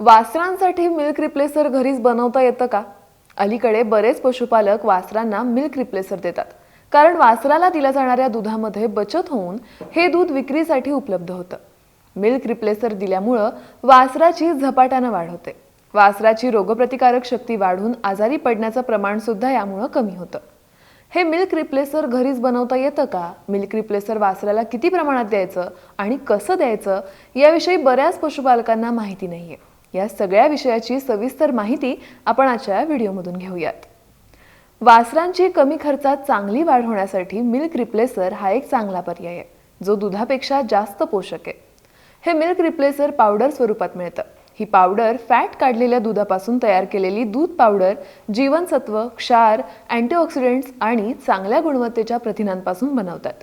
वासरांसाठी milk replacer घरीच बनवता येतं का? अलीकडे बरेच पशुपालक वासरांना मिल्क रिप्लेसर देतात. कारण वासराला दिल्या जाणाऱ्या दुधामध्ये बचत होऊन हे दूध विक्रीसाठी उपलब्ध होतं. मिल्क रिप्लेसर दिल्यामुळं वासराची झपाट्यानं वाढ होते. वासराची रोगप्रतिकारक शक्ती वाढून आजारी पडण्याचं प्रमाण सुद्धा यामुळं कमी होतं. हे मिल्क रिप्लेसर घरीच बनवता येतं का? मिल्क रिप्लेसर वासराला किती प्रमाणात द्यायचं आणि कसं द्यायचं? याविषयी बऱ्याच पशुपालकांना माहिती नाहीये. या सगळ्या विषयाची सविस्तर माहिती आपण आजच्या व्हिडिओमधून घेऊयात. वासरांची कमी खर्चात चांगली वाढ होण्यासाठी मिल्क रिप्लेसर हा एक चांगला पर्याय आहे जो दुधापेक्षा जास्त पोषक आहे. हे मिल्क रिप्लेसर पावडर स्वरूपात मिळतं. ही पावडर फॅट काढलेल्या दुधापासून तयार केलेली दूध पावडर जीवनसत्व क्षार अँटीऑक्सिडंट्स आणि चांगल्या गुणवत्तेच्या प्रथिनांपासून बनवतात.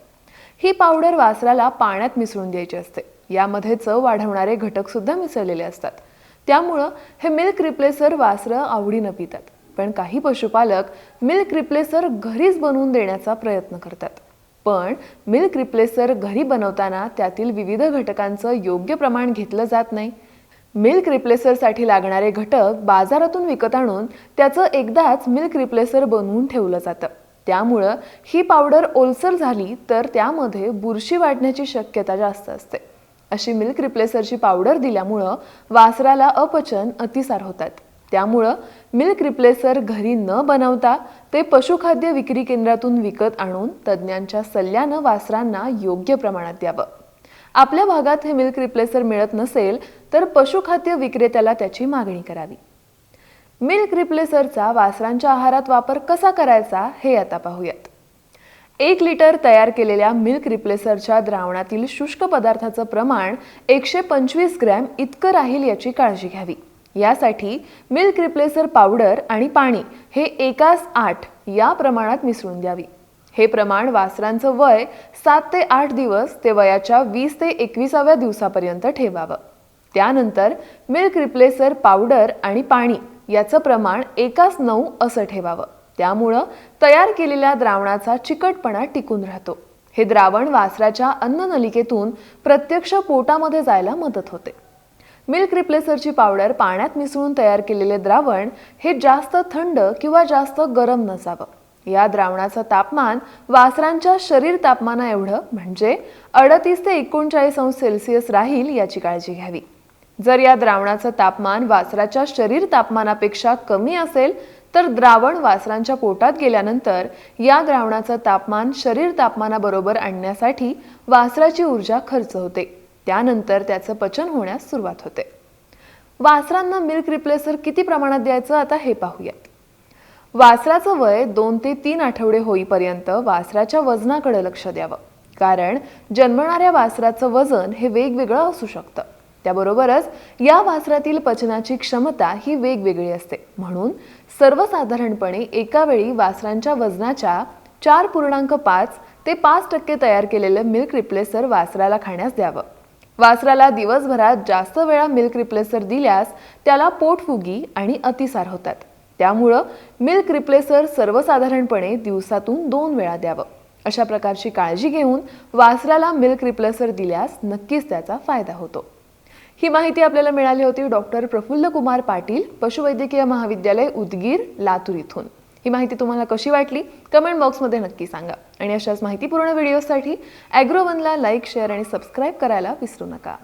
ही पावडर वासराला पाण्यात मिसळून द्यायची असते. यामध्ये चव वाढवणारे घटक सुद्धा मिसळलेले असतात. त्यामुळं हे मिल्क रिप्लेसर वासरं आवडीनं पितात. पण काही पशुपालक मिल्क रिप्लेसर घरीच बनवून देण्याचा प्रयत्न करतात. पण मिल्क रिप्लेसर घरी बनवताना त्यातील विविध घटकांचं योग्य प्रमाण घेतलं जात नाही. मिल्क रिप्लेसरसाठी लागणारे घटक बाजारातून विकत आणून त्याचं एकदाच मिल्क रिप्लेसर बनवून ठेवलं जातं. त्यामुळं ही पावडर ओलसर झाली तर त्यामध्ये बुरशी वाढण्याची शक्यता जास्त असते. अशी मिल्क रिप्लेसरची पावडर दिल्यामुळं वासराला अपचन अतिसार होतात. त्यामुळं मिल्क रिप्लेसर घरी न बनवता ते पशुखाद्य विक्री केंद्रातून विकत आणून तज्ज्ञांच्या सल्ल्यानं वासरांना योग्य प्रमाणात द्यावं. आपल्या भागात हे मिल्क रिप्लेसर मिळत नसेल तर पशुखाद्य विक्रेत्याला त्याची मागणी करावी. मिल्क रिप्लेसरचा वासरांच्या आहारात वापर कसा करायचा हे आता पाहूयात. एक लिटर तयार केलेल्या मिल्क रिप्लेसरच्या द्रावणातील शुष्क पदार्थाचं प्रमाण एकशे पंचवीस ग्रॅम इतकं राहील याची काळजी घ्यावी. यासाठी मिल्क रिप्लेसर पावडर आणि पाणी हे एकास आठ या प्रमाणात मिसळून द्यावी. हे प्रमाण वासरांचं वय सात ते आठ दिवस ते वयाच्या वीस ते एकविसाव्या दिवसापर्यंत ठेवावं. त्यानंतर मिल्क रिप्लेसर पावडर आणि पाणी याचं प्रमाण एकास नऊ असं ठेवावं. त्यामुळं तयार केलेल्या द्रावणाचा चिकटपणा टिकून राहतो. हे द्रावण वासराच्या अन्ननलिकेतून प्रत्यक्ष पोटामध्ये जायला मदत होते. मिल्क रिप्लेसरची पावडर पाण्यात मिसळून तयार केलेले द्रावण हे जास्त थंड किंवा जास्त गरम नसावं. या द्रावणाचं तापमान वासरांच्या शरीर तापमाना एवढं म्हणजे अडतीस ते एकोणचाळीस अंश सेल्सिअस राहील याची काळजी घ्यावी. जर या द्रावणाचं तापमान वासराच्या शरीर तापमानापेक्षा कमी असेल तर द्रावण वासरांच्या पोटात गेल्यानंतर या द्रावणाचं तापमान शरीर तापमानाबरोबर आणण्यासाठी वासराची ऊर्जा खर्च होते. त्यानंतर त्याचं पचन होण्यास सुरुवात होते. वासरांना मिल्क रिप्लेसर किती प्रमाणात द्यायचं आता हे पाहूयात. वासराचं वय दोन ते तीन आठवडे होईपर्यंत वासराच्या वजनाकडे लक्ष द्यावं. कारण जन्मणाऱ्या वासराचं वजन हे वेगवेगळं असू शकतं. त्याबरोबरच या वासरातील पचनाची क्षमता ही वेगवेगळी असते. म्हणून सर्वसाधारणपणे एका वेळी वासरांच्या वजनाच्या चार पूर्णांक पाच ते पाच टक्के तयार केलेलं मिल्क रिप्लेसर वासराला खाण्यास द्यावं. वासराला दिवसभरात जास्त वेळा मिल्क रिप्लेसर दिल्यास त्याला पोटफुगी आणि अतिसार होतात. त्यामुळं मिल्क रिप्लेसर सर्वसाधारणपणे दिवसातून दोन वेळा द्यावं. अशा प्रकारची काळजी घेऊन वासराला मिल्क रिप्लेसर दिल्यास नक्कीच त्याचा फायदा होतो. ही माहिती आपल्याला मिळाली होती डॉक्टर प्रफुल्ल कुमार पाटील पशुवैद्यकीय महाविद्यालय उदगीर लातूर इथून. ही माहिती तुम्हाला कशी वाटली? कमेंट बॉक्समध्ये नक्की सांगा. आणि अशाच माहितीपूर्ण व्हिडिओसाठी ॲग्रोवनला लाईक शेअर आणि सबस्क्राईब करायला विसरू नका.